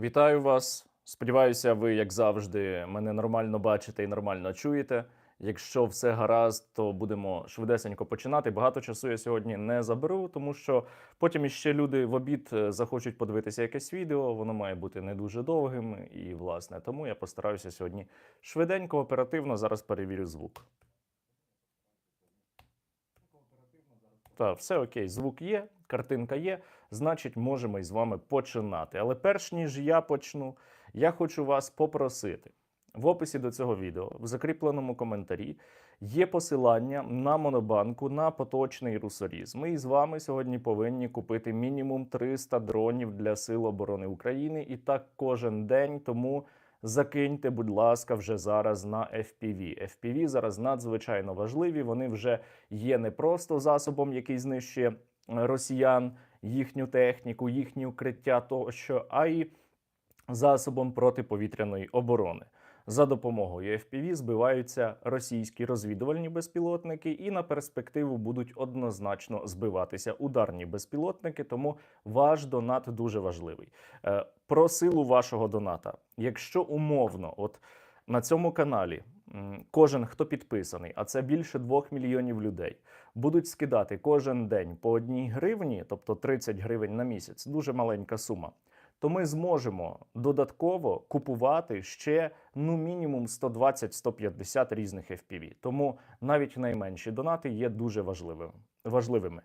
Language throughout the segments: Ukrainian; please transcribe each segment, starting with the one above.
Вітаю вас. Сподіваюся, ви, як завжди, мене нормально бачите і нормально чуєте. Якщо все гаразд, то будемо швидесенько починати. Багато часу я сьогодні не заберу, тому що потім іще люди в обід е, захочуть подивитися якесь відео. Воно має бути не дуже довгим. І, власне, тому я постараюся сьогодні швиденько, оперативно. Зараз перевірю звук. Так, все окей, звук є, картинка є, значить, можемо із вами починати. Але перш ніж я почну, я хочу вас попросити. В описі до цього відео, в закріпленому коментарі, є посилання на монобанку на поточний русоріз. Ми із вами сьогодні повинні купити мінімум 300 дронів для Сил оборони України і так кожен день. Тому закиньте, будь ласка, вже зараз на FPV. FPV зараз надзвичайно важливі. Вони вже є не просто засобом, який знищує росіян, їхню техніку, їхні укриття тощо, а й засобом протиповітряної оборони. За допомогою FPV збиваються російські розвідувальні безпілотники, і на перспективу будуть однозначно збиватися ударні безпілотники. Тому ваш донат дуже важливий. Е, Про силу вашого доната. Якщо умовно, от на цьому каналі кожен, хто підписаний, а це більше двох мільйонів людей, будуть скидати кожен день по одній гривні, тобто 30 гривень на місяць, дуже маленька сума. То ми зможемо додатково купувати ще ну мінімум 120-150 різних FPV. Тому навіть найменші донати є дуже важливими. важливими.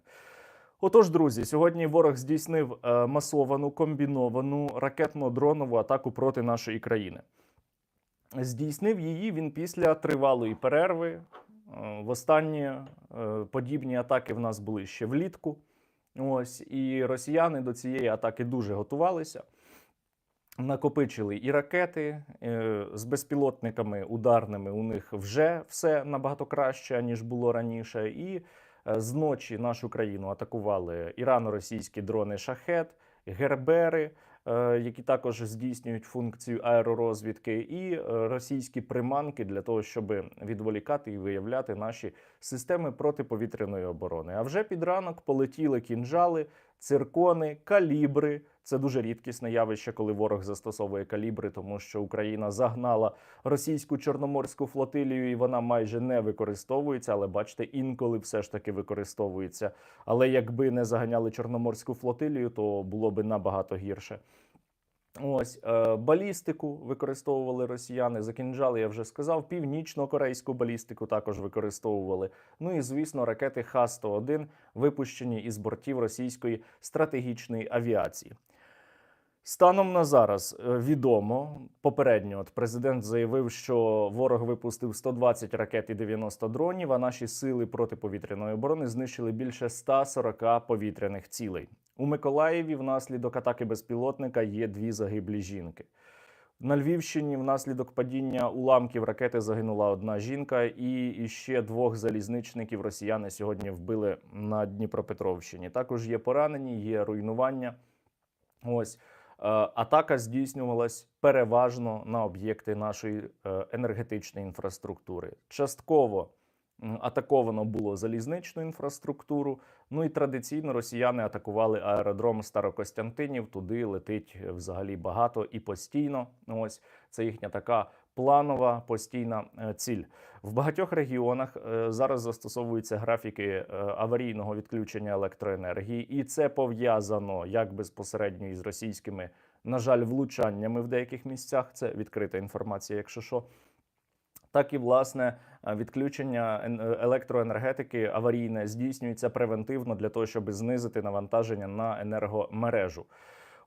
Отож, друзі, сьогодні ворог здійснив е, масовану комбіновану ракетно-дронову атаку проти нашої країни. Здійснив її він після тривалої перерви. Е, Востанні е, подібні атаки в нас були ще влітку. Ось і росіяни до цієї атаки дуже готувалися. Накопичили і ракети е, з безпілотниками ударними. У них вже все набагато краще ніж було раніше. І зночі нашу країну атакували ірано-російські дрони шахет, гербери, які також здійснюють функцію аеророзвідки, і е, російські приманки для того, щоб відволікати і виявляти наші системи протиповітряної оборони. А вже під ранок полетіли кінжали, циркони, калібри. Це дуже рідкісне явище, коли ворог застосовує калібри, тому що Україна загнала російську чорноморську флотилію, і вона майже не використовується. Але бачите, інколи все ж таки використовується. Але якби не заганяли чорноморську флотилію, то було би набагато гірше. Ось е, балістику використовували росіяни. За кінжали я вже сказав. Північно-корейську балістику також використовували. Ну і звісно, ракети Х-101 випущені із бортів російської стратегічної авіації. Станом на зараз е, відомо попередньо. От президент заявив, що ворог випустив 120 ракет і 90 дронів. А наші сили протиповітряної оборони знищили більше 140 повітряних цілей. У Миколаєві внаслідок атаки безпілотника є дві загиблі жінки. На Львівщині внаслідок падіння уламків ракети загинула одна жінка, і ще двох залізничників росіяни сьогодні вбили на Дніпропетровщині. Також є поранені, є руйнування. Ось атака здійснювалась переважно на об'єкти нашої е, енергетичної інфраструктури. Частково атаковано було залізничну інфраструктуру. Ну і традиційно росіяни атакували аеродром Старокостянтинів. Туди летить е, взагалі багато і постійно. Ось це їхня така планова постійна е, ціль. В багатьох регіонах е, зараз застосовуються графіки е, аварійного відключення електроенергії, і це пов'язано як безпосередньо із російськими, на жаль, влучаннями в деяких місцях. Це відкрита інформація, якщо що. Так і власне відключення електроенергетики аварійне здійснюється превентивно для того, щоб знизити навантаження на енергомережу.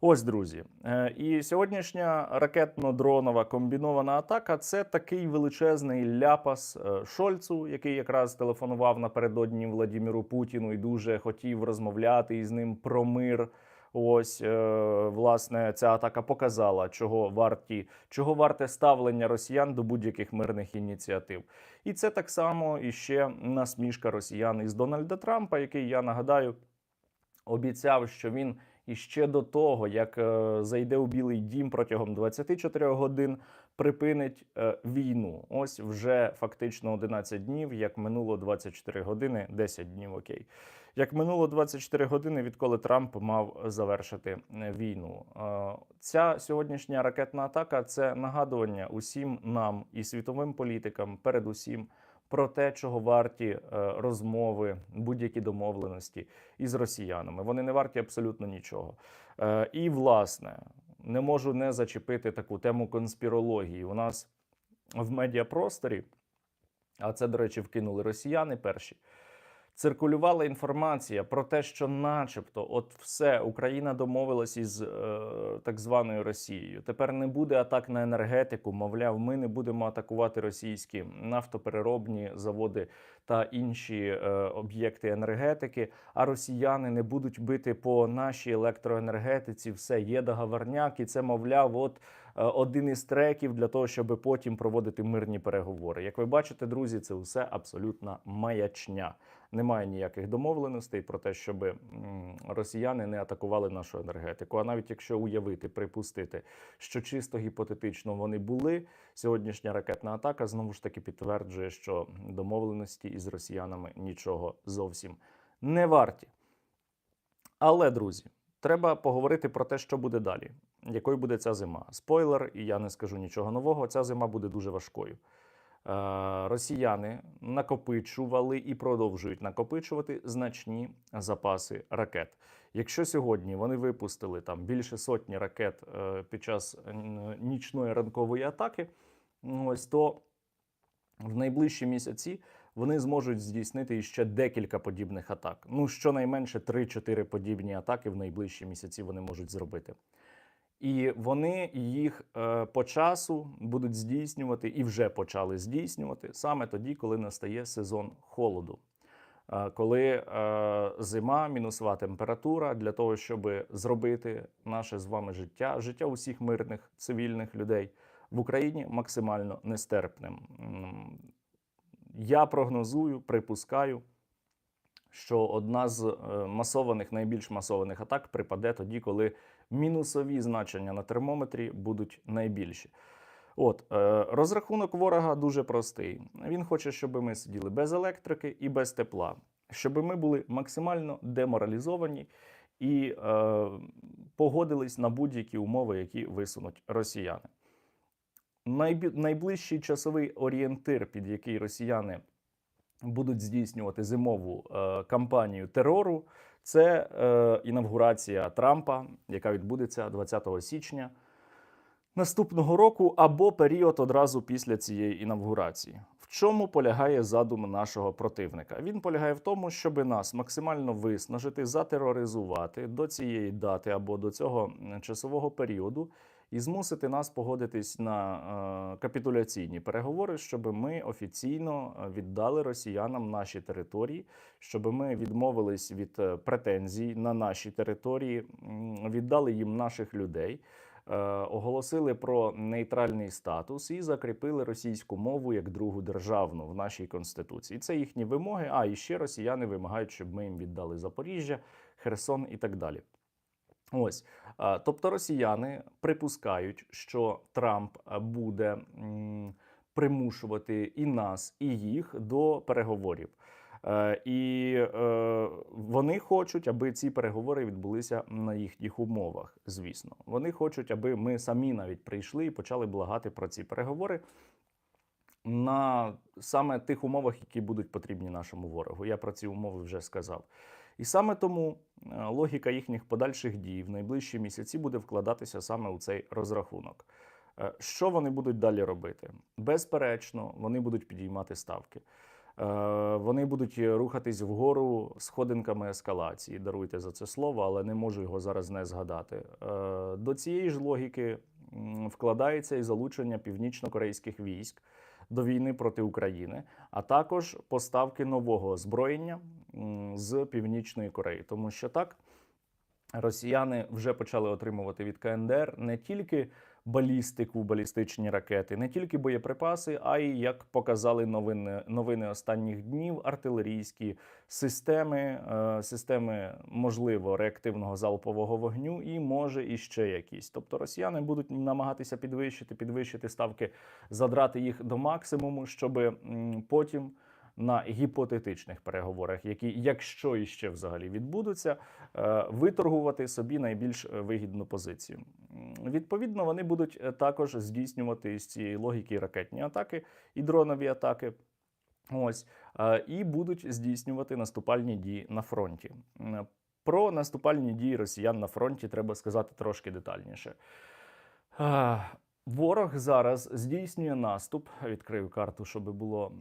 Ось, друзі, Е, і сьогоднішня ракетно-дронова комбінована атака це такий величезний ляпас е, Шольцу, який якраз телефонував напередодні Владіміру Путіну і дуже хотів розмовляти із ним про мир. Ось е, власне ця атака показала, чого варті, чого варте ставлення росіян до будь-яких мирних ініціатив. І це так само іще насмішка росіян із Дональда Трампа, який я нагадаю обіцяв, що він і ще до того, як е, зайде у Білий Дім протягом 24 годин, припинить е, війну. Ось вже фактично 11 днів, як минуло 24 години, 10 днів, окей. Як минуло 24 години, відколи Трамп мав завершити е, війну. Ця сьогоднішня ракетна атака це нагадування усім нам і світовим політикам, передусім, про те, чого варті е, розмови, будь-які домовленості із росіянами. Вони не варті абсолютно нічого. Е, І власне не можу не зачепити таку тему конспірології. У нас в медіапросторі, а це, до речі, вкинули росіяни перші. Циркулювала інформація про те, що, начебто, от все Україна домовилась із е, так званою Росією. Тепер не буде атак на енергетику. Мовляв, ми не будемо атакувати російські нафтопереробні заводи та інші е, об'єкти енергетики. А росіяни не будуть бити по нашій електроенергетиці. Все є договорняк, і це мовляв, от е, один із треків для того, щоб потім проводити мирні переговори. Як ви бачите, друзі, це все абсолютна маячня. Немає ніяких домовленостей про те, щоб росіяни не атакували нашу енергетику. А навіть якщо уявити, припустити, що чисто гіпотетично вони були, сьогоднішня ракетна атака знову ж таки підтверджує, що домовленості із росіянами нічого зовсім не варті. Але, друзі, треба поговорити про те, що буде далі. Якою буде ця зима? Спойлер, і я не скажу нічого нового. Ця зима буде дуже важкою. Е, Росіяни накопичували і продовжують накопичувати значні запаси ракет. Якщо сьогодні вони випустили там більше сотні ракет е, під час е, нічної ранкової атаки, ось то в найближчі місяці вони зможуть здійснити іще декілька подібних атак. Ну, щонайменше 3-4 подібні атаки в найближчі місяці вони можуть зробити. І вони їх е, по часу будуть здійснювати і вже почали здійснювати саме тоді, коли настає сезон холоду. Е, коли е, зима, мінусова температура для того, щоб зробити наше з вами життя, життя усіх мирних цивільних людей в Україні максимально нестерпним. Я прогнозую, припускаю, що одна з масованих, найбільш масованих атак припаде тоді, коли мінусові значення на термометрі будуть найбільші. От е, розрахунок ворога дуже простий. Він хоче, щоб ми сиділи без електрики і без тепла, щоб ми були максимально деморалізовані і е, погодились на будь-які умови, які висунуть росіяни. Найближчий часовий орієнтир, під який росіяни будуть здійснювати зимову е, кампанію терору, це е, інавгурація Трампа, яка відбудеться 20 січня наступного року, або період одразу після цієї інавгурації. В чому полягає задум нашого противника? Він полягає в тому, щоб нас максимально виснажити, затероризувати до цієї дати або до цього часового періоду. І змусити нас погодитись на е, капітуляційні переговори, щоб ми офіційно е, віддали росіянам наші території, щоб ми відмовились від е, претензій на наші території, віддали їм наших людей, оголосили про нейтральний статус і закріпили російську мову як другу державну в нашій конституції. Це їхні вимоги. А і ще росіяни вимагають, щоб ми їм віддали Запоріжжя, Херсон і так далі. Ось, тобто росіяни припускають, що Трамп буде примушувати і нас, і їх до переговорів. Е, І е, вони хочуть, аби ці переговори відбулися на їхніх умовах. Звісно, вони хочуть, аби ми самі навіть прийшли і почали благати про ці переговори на саме тих умовах, які будуть потрібні нашому ворогу. Я про ці умови вже сказав. І саме тому е, логіка їхніх подальших дій в найближчі місяці буде вкладатися саме у цей розрахунок. Е, Що вони будуть далі робити? Безперечно, вони будуть підіймати ставки. Е, Вони будуть рухатись вгору сходинками ескалації. Даруйте за це слово, але не можу його зараз не згадати. До цієї ж логіки вкладається і залучення північно-корейських військ до війни проти України, а також поставки нового озброєння з Північної Кореї, тому що так. росіяни вже почали отримувати від КНДР не тільки балістику, балістичні ракети, не тільки боєприпаси, а й як показали новини новини останніх днів, артилерійські системи, е, системи можливо реактивного залпового вогню, і може і ще якісь. Тобто росіяни будуть намагатися підвищити, підвищити ставки, задрати їх до максимуму, щоб потім. На гіпотетичних переговорах, які, якщо іще взагалі відбудуться, е, виторгувати собі найбільш е, вигідну позицію. Відповідно, вони будуть е, також здійснювати з цієї логіки ракетні атаки і дронові атаки. Ось і будуть здійснювати наступальні дії на фронті. Про наступальні дії росіян на фронті треба сказати трошки детальніше. Ворог зараз здійснює наступ. Відкрию карту, щоб було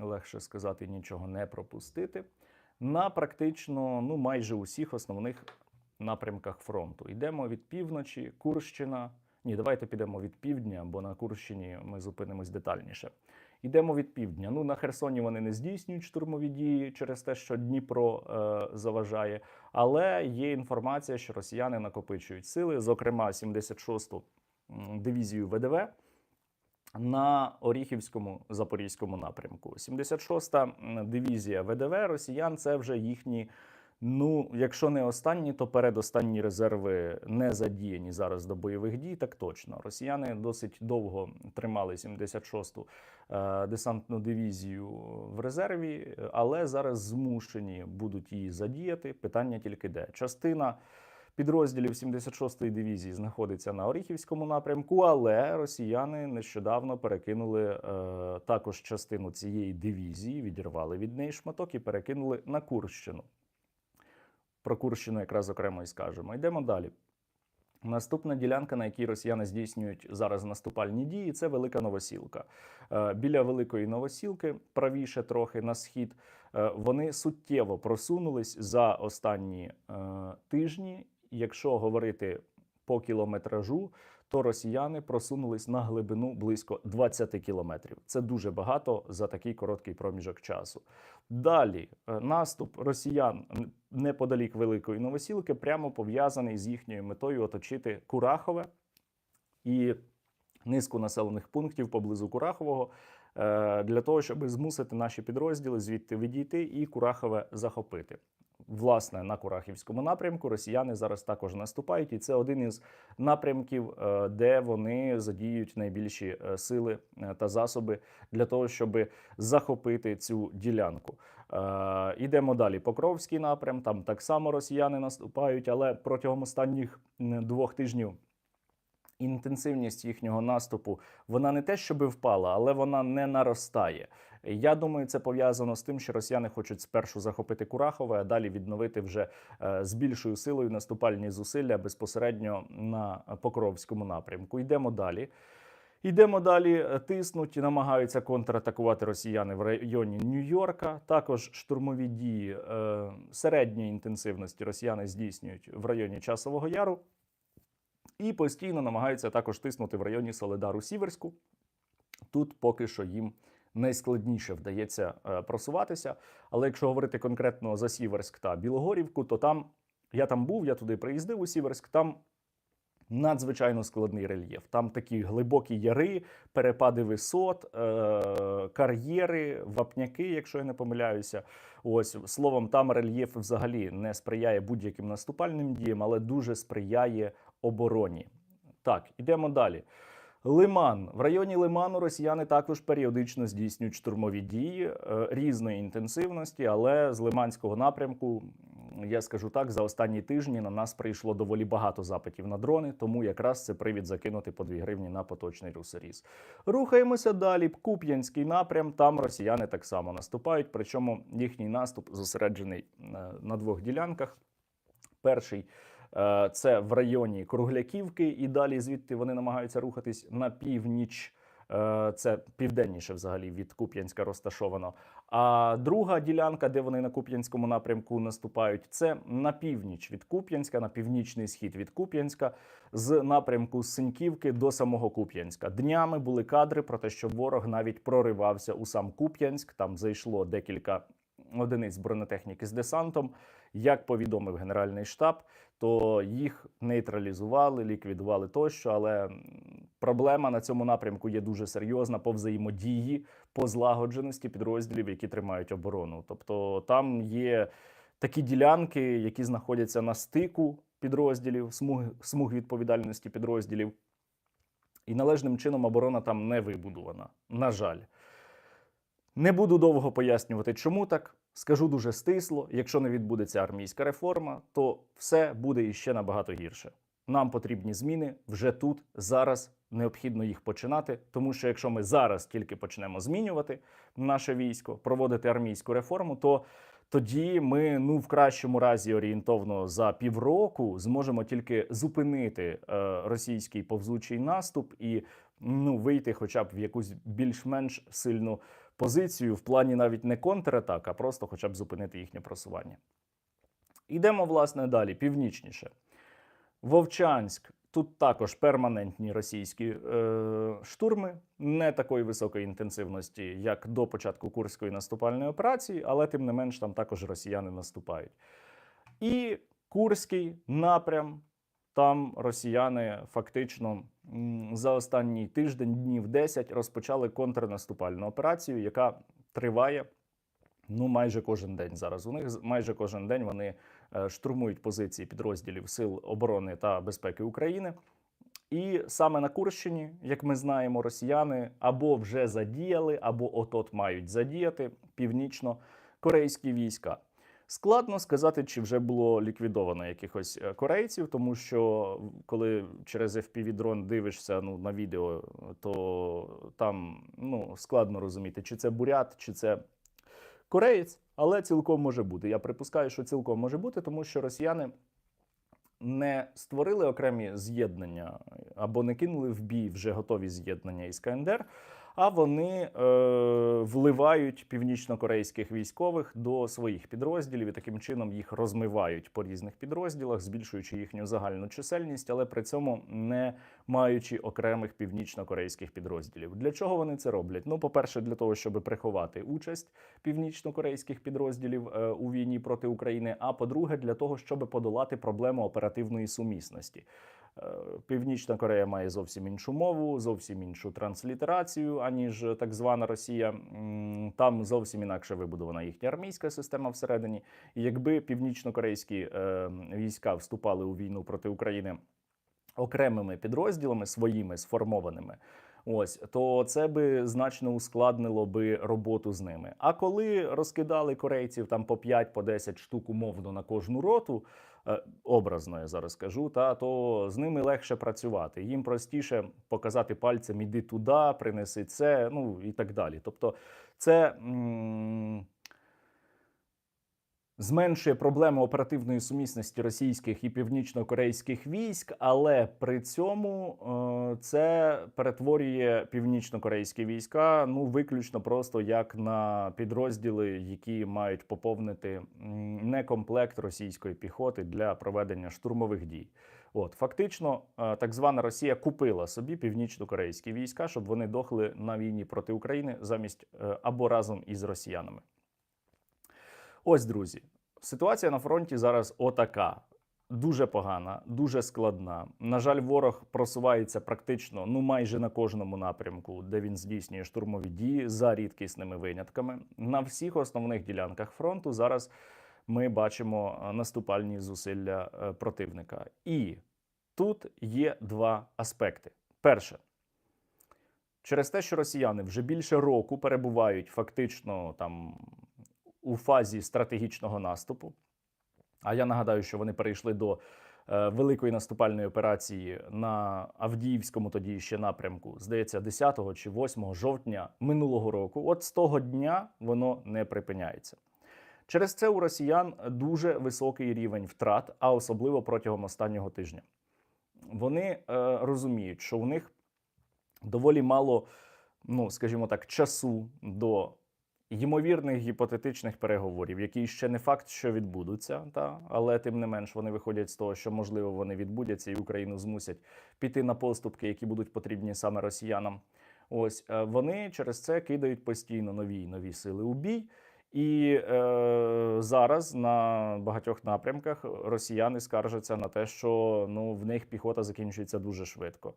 легше сказати, нічого не пропустити. На практично ну майже усіх основних напрямках фронту. Йдемо від півночі, Курщина. Ні, давайте підемо від півдня, бо на Курщині ми зупинимось детальніше. Йдемо від півдня. Ну на Херсоні вони не здійснюють штурмові дії через те, що Дніпро е, заважає. Але є інформація, що росіяни накопичують сили, зокрема 76-ту дивізію ВДВ. На Оріхівському запорізькому напрямку 76-та дивізія ВДВ Росіян це вже їхні Ну, якщо не останні, то передостанні резерви не задіяні зараз до бойових дій. Так точно росіяни досить довго тримали 76-ту е, десантну дивізію в резерві, але зараз змушені будуть її задіяти. Питання тільки де частина. Підрозділів 76-ї дивізії знаходиться на Оріхівському напрямку, але росіяни нещодавно перекинули е, також частину цієї дивізії, відірвали від неї шматок і перекинули на Курщину. Про Курщину якраз окремо і скажемо. Йдемо далі. Наступна ділянка, на якій росіяни здійснюють зараз наступальні дії, це Велика Новосілка. Е, біля Великої Новосілки, правіше трохи на схід, е, вони суттєво просунулись за останні е, тижні. Якщо говорити по кілометражу, то росіяни просунулись на глибину близько 20 кілометрів. Це дуже багато за такий короткий проміжок часу. Далі е, наступ росіян неподалік Великої Новосілки прямо пов'язаний з їхньою метою оточити Курахове і низку населених пунктів поблизу Курахового. Е, для того щоб змусити наші підрозділи звідти відійти і Курахове захопити. Власне, на Курахівському напрямку росіяни зараз також наступають, і це один із напрямків, е, де вони задіють найбільші е, сили е, та засоби для того, щоб захопити цю ділянку. Ідемо далі. Покровський напрям. Там так само росіяни наступають, але протягом останніх двох тижнів. Інтенсивність їхнього наступу вона не те, щоб впала, але вона не наростає. Я думаю, це пов'язано з тим, що росіяни хочуть спершу захопити Курахове, а далі відновити вже е, з більшою силою наступальні зусилля безпосередньо на Покровському напрямку. Йдемо далі. Йдемо далі, тиснуть і намагаються контратакувати росіяни в районі Нью-Йорка. Також штурмові дії е, середньої інтенсивності росіяни здійснюють в районі Часового Яру і постійно намагаються також тиснути в районі Соледару Сіверську. Тут поки що їм найскладніше вдається е, просуватися. Але якщо говорити конкретно за Сіверськ та Білогорівку, то там я там був, я туди приїздив у Сіверськ. Там надзвичайно складний рельєф. Там такі глибокі яри, перепади висот, е- кар'єри, вапняки, якщо я не помиляюся. Ось словом, там рельєф взагалі не сприяє будь-яким наступальним діям, але дуже сприяє обороні. Так, ідемо далі. Лиман в районі Лиману росіяни також періодично здійснюють штурмові дії е, різної інтенсивності, але з Лиманського напрямку я скажу так: за останні тижні на нас прийшло доволі багато запитів на дрони, тому якраз це привід закинути по 2 гривні на поточний русоріз. Рухаємося далі. Куп'янський напрям. Там росіяни так само наступають. Причому їхній наступ зосереджений е, на двох ділянках. Перший це в районі Кругляківки, і далі звідти вони намагаються рухатись на північ. Е, це південніше, взагалі, від Куп'янська розташовано. А друга ділянка, де вони на Куп'янському напрямку наступають, це на північ від Куп'янська, на північний схід від Куп'янська, з напрямку Синьківки до самого Куп'янська. Днями були кадри про те, що ворог навіть проривався у сам Куп'янськ. Там зайшло декілька одиниць бронетехніки з десантом. Як повідомив Генеральний штаб, то їх нейтралізували, ліквідували тощо. Але проблема на цьому напрямку є дуже серйозна по взаємодії, по злагодженості підрозділів, які тримають оборону. Тобто там є такі ділянки, які знаходяться на стику підрозділів, смуг, смуг відповідальності підрозділів. І належним чином оборона там не вибудована. На жаль. Не буду довго пояснювати, чому так. Скажу дуже стисло: якщо не відбудеться армійська реформа, то все буде іще набагато гірше. Нам потрібні зміни вже тут, зараз. Необхідно їх починати, тому що якщо ми зараз тільки почнемо змінювати наше військо, проводити армійську реформу, то тоді ми ну в кращому разі орієнтовно за півроку зможемо тільки зупинити е, російський повзучий наступ і ну вийти, хоча б в якусь більш-менш сильну позицію в плані навіть не контратак, а просто хоча б зупинити їхнє просування. Ідемо, власне, далі, північніше. Вовчанськ. Тут також перманентні російські е, штурми, не такої високої інтенсивності, як до початку Курської наступальної операції, але тим не менш там також росіяни наступають. І Курський напрям, там росіяни фактично за останній тиждень, днів 10, розпочали контрнаступальну операцію, яка триває ну майже кожен день. Зараз у них майже кожен день вони е, штурмують позиції підрозділів Сил оборони та безпеки України. І саме на Курщині, як ми знаємо, росіяни або вже задіяли, або от-от мають задіяти північно-корейські війська. Складно сказати, чи вже було ліквідовано якихось е, корейців, тому що коли через fpv дрон дивишся ну, на відео, то там ну, складно розуміти, чи це бурят, чи це кореєць, але цілком може бути. Я припускаю, що цілком може бути, тому що росіяни не створили окремі з'єднання або не кинули в бій вже готові з'єднання із КНДР, а вони е, вливають північно-корейських військових до своїх підрозділів і таким чином їх розмивають по різних підрозділах, збільшуючи їхню загальну чисельність, але при цьому не маючи окремих північно-корейських підрозділів. Для чого вони це роблять? Ну, по-перше, для того, щоб приховати участь північно-корейських підрозділів е, у війні проти України. А по-друге, для того, щоб подолати проблему оперативної сумісності. Е, Північна Корея має зовсім іншу мову, зовсім іншу транслітерацію, аніж так звана Росія. Там зовсім інакше вибудована їхня армійська система всередині. І якби північно-корейські е, війська вступали у війну проти України окремими підрозділами своїми сформованими. Ось то це би значно ускладнило би роботу з ними. А коли розкидали корейців там по 5 по 10 штук умовно на кожну роту, образно я зараз кажу, та то з ними легше працювати. Їм простіше показати пальцем іди туди, принеси це, ну і так далі. Тобто, це. м, Зменшує проблему оперативної сумісності російських і північно-корейських військ, але при цьому е, це перетворює північно-корейські війська ну виключно просто як на підрозділи, які мають поповнити некомплект російської піхоти для проведення штурмових дій. От фактично, е, так звана Росія купила собі північно-корейські війська, щоб вони дохли на війні проти України замість е, або разом із росіянами. Ось, друзі, ситуація на фронті зараз отака. Дуже погана, дуже складна. На жаль, ворог просувається практично ну майже на кожному напрямку, де він здійснює штурмові дії за рідкісними винятками. На всіх основних ділянках фронту зараз ми бачимо е, наступальні зусилля е, противника. І тут є два аспекти. Перше, через те, що росіяни вже більше року перебувають фактично там у фазі стратегічного наступу. А я нагадаю, що вони перейшли до е, великої наступальної операції на Авдіївському тоді ще напрямку, здається, 10 чи 8 жовтня минулого року. От з того дня воно не припиняється. Через це у росіян дуже високий рівень втрат, а особливо протягом останнього тижня. Вони е, розуміють, що у них доволі мало, ну скажімо так, часу до ймовірних гіпотетичних переговорів, які ще не факт, що відбудуться, та але тим не менш вони виходять з того, що можливо вони відбудуться, і Україну змусять піти на поступки, які будуть потрібні саме росіянам. Ось е, вони через це кидають постійно нові й нові сили у бій. І е, зараз на багатьох напрямках росіяни скаржаться на те, що ну, в них піхота закінчується дуже швидко.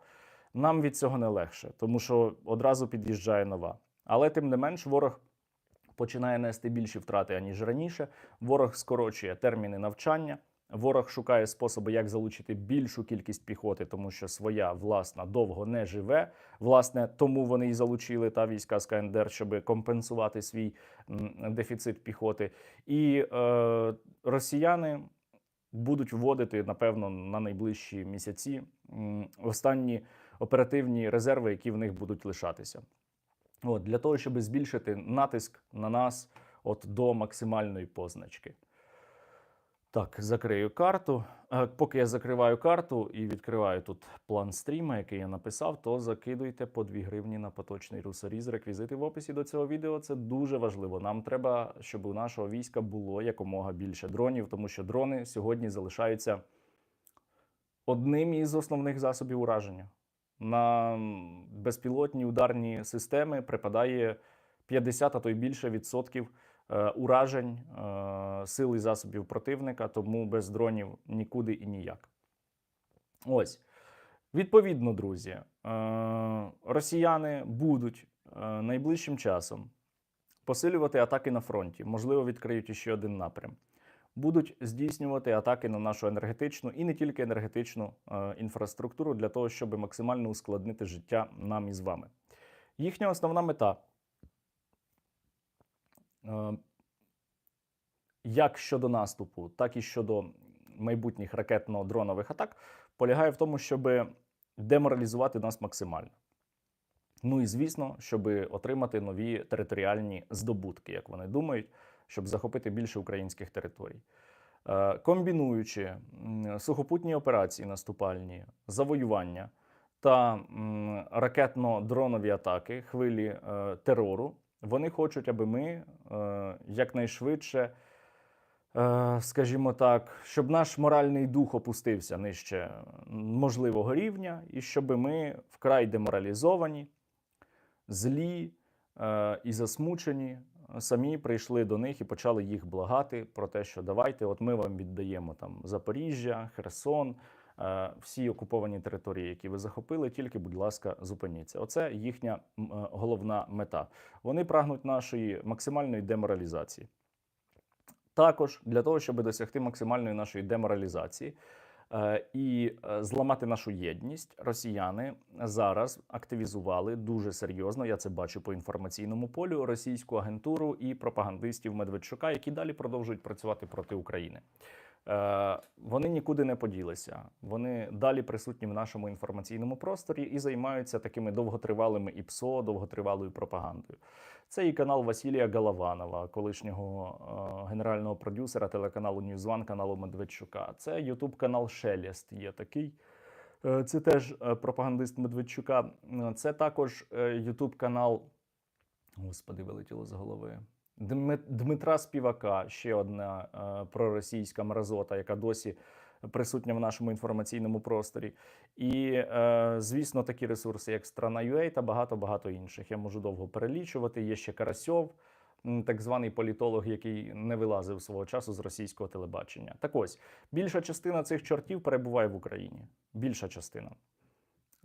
Нам від цього не легше, тому що одразу під'їжджає нова. Але тим не менш, ворог починає нести більші втрати, аніж раніше. Ворог скорочує терміни навчання. Ворог шукає способи, як залучити більшу кількість піхоти, тому що своя власна довго не живе. Власне, тому вони і залучили та війська з КНДР, щоб компенсувати свій дефіцит піхоти. І е, росіяни будуть вводити, напевно, на найближчі місяці останні оперативні резерви, які в них будуть лишатися. От, для того, щоб збільшити натиск на нас от до максимальної позначки. Так, закрию карту. Е, Поки я закриваю карту і відкриваю тут план стріма, який я написав, то закидуйте по 2 гривні на поточний русоріз. Реквізити в описі до цього відео. Це дуже важливо. Нам треба, щоб у нашого війська було якомога більше дронів, тому що дрони сьогодні залишаються одним із основних засобів ураження. На безпілотні ударні системи припадає 50, а то й більше відсотків е, уражень е, сил і засобів противника, тому без дронів нікуди і ніяк. Ось. Відповідно, друзі, е, росіяни будуть найближчим часом посилювати атаки на фронті. Можливо, відкриють іще один напрям. Будуть здійснювати атаки на нашу енергетичну і не тільки енергетичну е, інфраструктуру для того, щоб максимально ускладнити життя нам із вами. Їхня основна мета е, як щодо наступу, так і щодо майбутніх ракетно-дронових атак полягає в тому, щоб деморалізувати нас максимально. Ну і звісно, щоб отримати нові територіальні здобутки, як вони думають, щоб захопити більше українських територій. Е, Комбінуючи сухопутні операції наступальні, завоювання та ракетно-дронові атаки, хвилі е, терору, вони хочуть, аби ми е, якнайшвидше, скажімо так, щоб наш моральний дух опустився нижче можливого рівня, і щоб ми вкрай деморалізовані, злі і засмучені, самі прийшли до них і почали їх благати про те, що давайте, от ми вам віддаємо там Запоріжжя, Херсон, е, всі окуповані території, які ви захопили, тільки, будь ласка, зупиніться. Оце їхня е, головна мета. Вони прагнуть нашої максимальної деморалізації. Також для того, щоб досягти максимальної нашої деморалізації і е, зламати нашу єдність, росіяни зараз активізували дуже серйозно. Я це бачу по інформаційному полю російську агентуру і пропагандистів Медведчука, які далі продовжують працювати проти України. Е, Вони нікуди не поділися. Вони далі присутні в нашому інформаційному просторі і займаються такими довготривалими ІПСО, довготривалою пропагандою. Це і канал Василія Галаванова, колишнього е, генерального продюсера телеканалу Ньюзван, каналу Медведчука. Це Ютуб канал Шелест. Є такий. Е, Це теж е, пропагандист Медведчука. Е, Це також Ютуб канал. Господи, вилетіло з голови. Дми- Дмитра Співака, ще одна е, проросійська мразота, яка досі присутня в нашому інформаційному просторі. І, е, звісно, такі ресурси, як Страна.ua та багато-багато інших. Я можу довго перелічувати. Є ще Карасьов, так званий політолог, який не вилазив свого часу з російського телебачення. Так ось, більша частина цих чортів перебуває в Україні. Більша частина.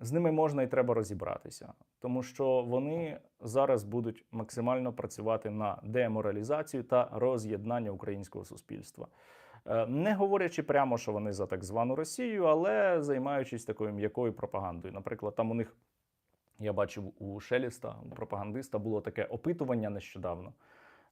З ними можна і треба розібратися, тому що вони зараз будуть максимально працювати на деморалізацію та роз'єднання українського суспільства. Е, Не говорячи прямо, що вони за так звану Росію, але займаючись такою м'якою пропагандою. Наприклад, там у них я бачив у Шеліста, у пропагандиста, було таке опитування нещодавно,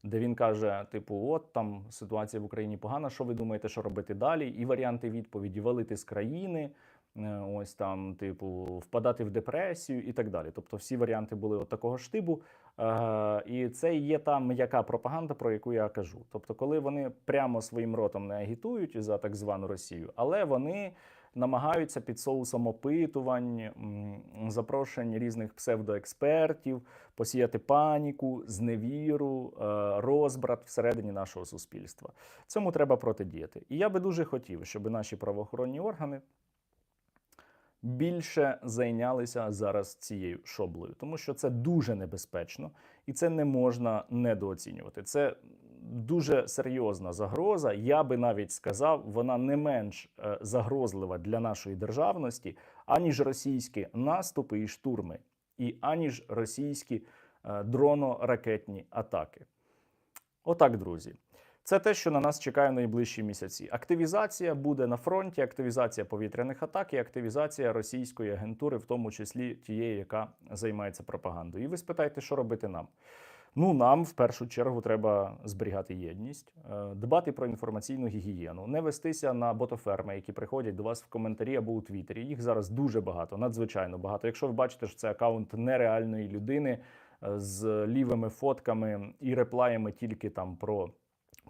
де він каже: типу, от там ситуація в Україні погана. Що ви думаєте, що робити далі? І варіанти відповіді валити з країни. е, Ось там, типу, впадати в депресію і так далі. Тобто, всі варіанти були от такого штибу. Е, і це є та м'яка пропаганда, про яку я кажу. Тобто, коли вони прямо своїм ротом не агітують за так звану Росію, але вони намагаються під соусом опитувань, запрошень різних псевдоекспертів посіяти паніку, зневіру, е, розбрат всередині нашого суспільства. Цьому треба протидіяти. І я би дуже хотів, щоб наші правоохоронні органи більше зайнялися зараз цією шоблею, тому що це дуже небезпечно і це не можна недооцінювати. Це дуже серйозна загроза. Я би навіть сказав, вона не менш е, загрозлива для нашої державності, аніж російські наступи і штурми, і аніж російські е, дроно-ракетні атаки. Отак, друзі. Це те, що на нас чекає найближчі місяці. Активізація буде на фронті, активізація повітряних атак і активізація російської агентури, в тому числі тієї, яка займається пропагандою. І ви спитаєте, що робити нам? Ну, нам в першу чергу треба зберігати єдність, е, дбати про інформаційну гігієну, не вестися на ботоферми, які приходять до вас в коментарі або у Твіттері. Їх зараз дуже багато, надзвичайно багато. Якщо ви бачите, що це акаунт нереальної людини е, з лівими фотками і реплаями тільки там про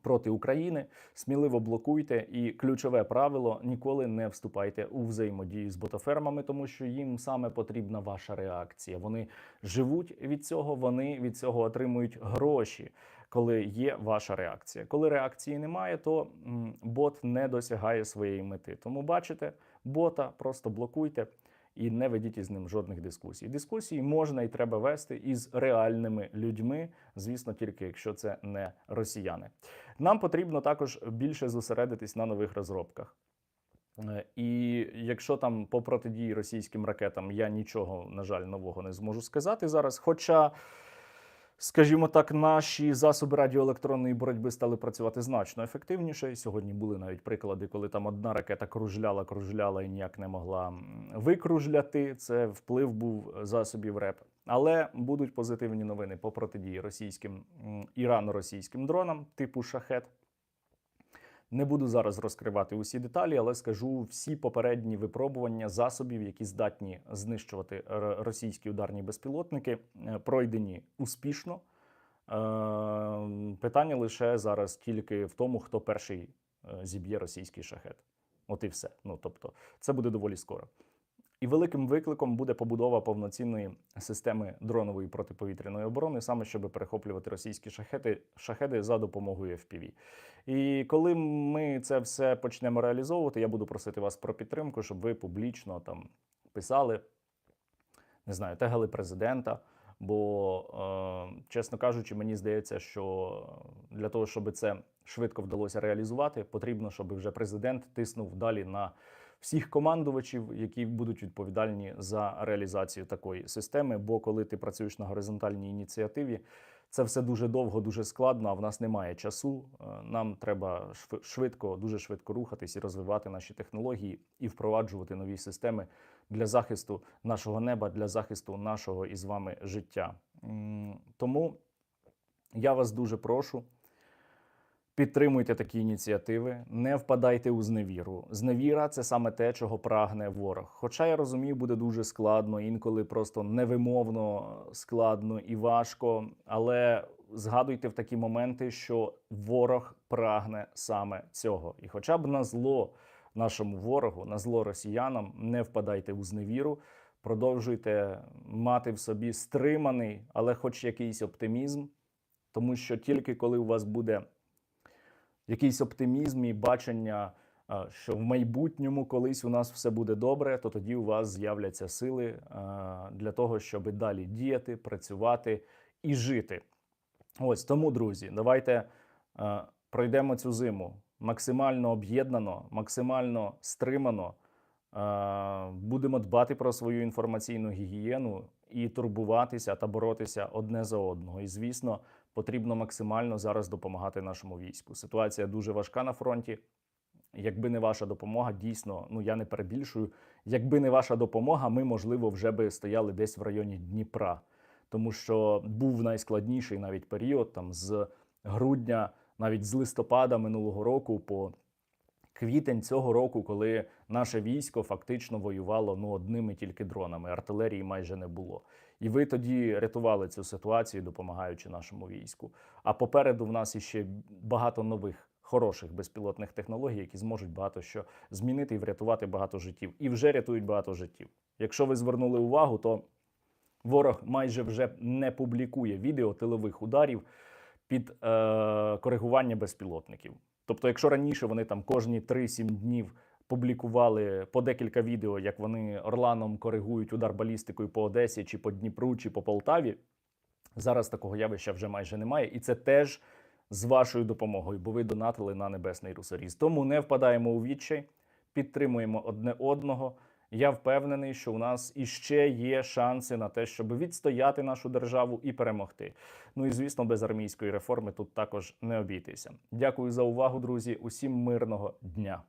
проти України, сміливо блокуйте. І ключове правило: ніколи не вступайте у взаємодію з ботофермами, тому що їм саме потрібна ваша реакція. Вони живуть від цього, вони від цього отримують гроші. Коли є ваша реакція, коли реакції немає, то бот не досягає своєї мети. Тому бачите, бота просто блокуйте і не ведіть із ним жодних дискусій. Дискусії можна і треба вести із реальними людьми, звісно, тільки якщо це не росіяни. Нам потрібно також більше зосередитись на нових розробках. Е, І якщо там по протидії російським ракетам я нічого, на жаль, нового не зможу сказати зараз. Хоча, скажімо так, наші засоби радіоелектронної боротьби стали працювати значно ефективніше. Сьогодні були навіть приклади, коли там одна ракета кружляла, кружляла і ніяк не могла викружляти. Це вплив був засобів РЕП. Але будуть позитивні новини по протидії російським ірано-російським дронам типу шахет. Не буду зараз розкривати усі деталі, але скажу всі попередні випробування засобів, які здатні знищувати російські ударні безпілотники, е, пройдені успішно. Е, Питання лише зараз тільки в тому, хто перший е, зіб'є російський шахет. От і все. Ну тобто, це буде доволі скоро. І великим викликом буде побудова повноцінної системи дронової протиповітряної оборони, саме щоб перехоплювати російські шахети, шахеди за допомогою FPV. І коли ми це все почнемо реалізовувати, я буду просити вас про підтримку, щоб ви публічно там писали, не знаю, тегали президента. Бо, е, чесно кажучи, мені здається, що для того, щоб це швидко вдалося реалізувати, потрібно, щоб вже президент тиснув далі на всіх командувачів, які будуть відповідальні за реалізацію такої системи. Бо коли ти працюєш на горизонтальній ініціативі, це все дуже довго, дуже складно. А в нас немає часу. Е, Нам треба швидко, дуже швидко рухатись і розвивати наші технології і впроваджувати нові системи для захисту нашого неба, для захисту нашого із вами життя. Тому я вас дуже прошу. Підтримуйте такі ініціативи, не впадайте у зневіру. Зневіра це саме те, чого прагне ворог. Хоча я розумію, буде дуже складно, інколи просто невимовно складно і важко. Але згадуйте в такі моменти, що ворог прагне саме цього. І хоча б на зло нашому ворогу, на зло росіянам, не впадайте у зневіру. Продовжуйте мати в собі стриманий, але хоч якийсь оптимізм, тому що тільки коли у вас буде якийсь оптимізм і бачення, що в майбутньому колись у нас все буде добре, то тоді у вас з'являться сили для того, щоб далі діяти, працювати і жити. Ось тому, друзі, давайте пройдемо цю зиму максимально об'єднано, максимально стримано. Будемо дбати про свою інформаційну гігієну і турбуватися та боротися одне за одного. І звісно, потрібно максимально зараз допомагати нашому війську. Ситуація дуже важка на фронті. Якби не ваша допомога, дійсно, ну я не перебільшую. Якби не ваша допомога, ми, можливо, вже би стояли десь в районі Дніпра, тому що був найскладніший навіть період там з грудня, навіть з листопада минулого року по квітень цього року, коли наше військо фактично воювало ну одними тільки дронами, артилерії майже не було. І ви тоді рятували цю ситуацію, допомагаючи нашому війську. А попереду в нас іще багато нових хороших безпілотних технологій, які зможуть багато що змінити і врятувати багато життів. І вже рятують багато життів. Якщо ви звернули увагу, то ворог майже вже не публікує відео тилових ударів під е, коригування безпілотників. Тобто, якщо раніше вони там кожні 3-7 днів публікували по декілька відео, як вони Орланом коригують удар балістикою по Одесі, чи по Дніпру, чи по Полтаві, зараз такого явища вже майже немає, і це теж з вашою допомогою, бо ви донатили на небесний русоріз. Тому не впадаємо у відчай, підтримуємо одне одного. Я впевнений, що у нас іще є шанси на те, щоб відстояти нашу державу і перемогти. Ну і звісно, без армійської реформи тут також не обійтися. Дякую за увагу, друзі. Усім мирного дня.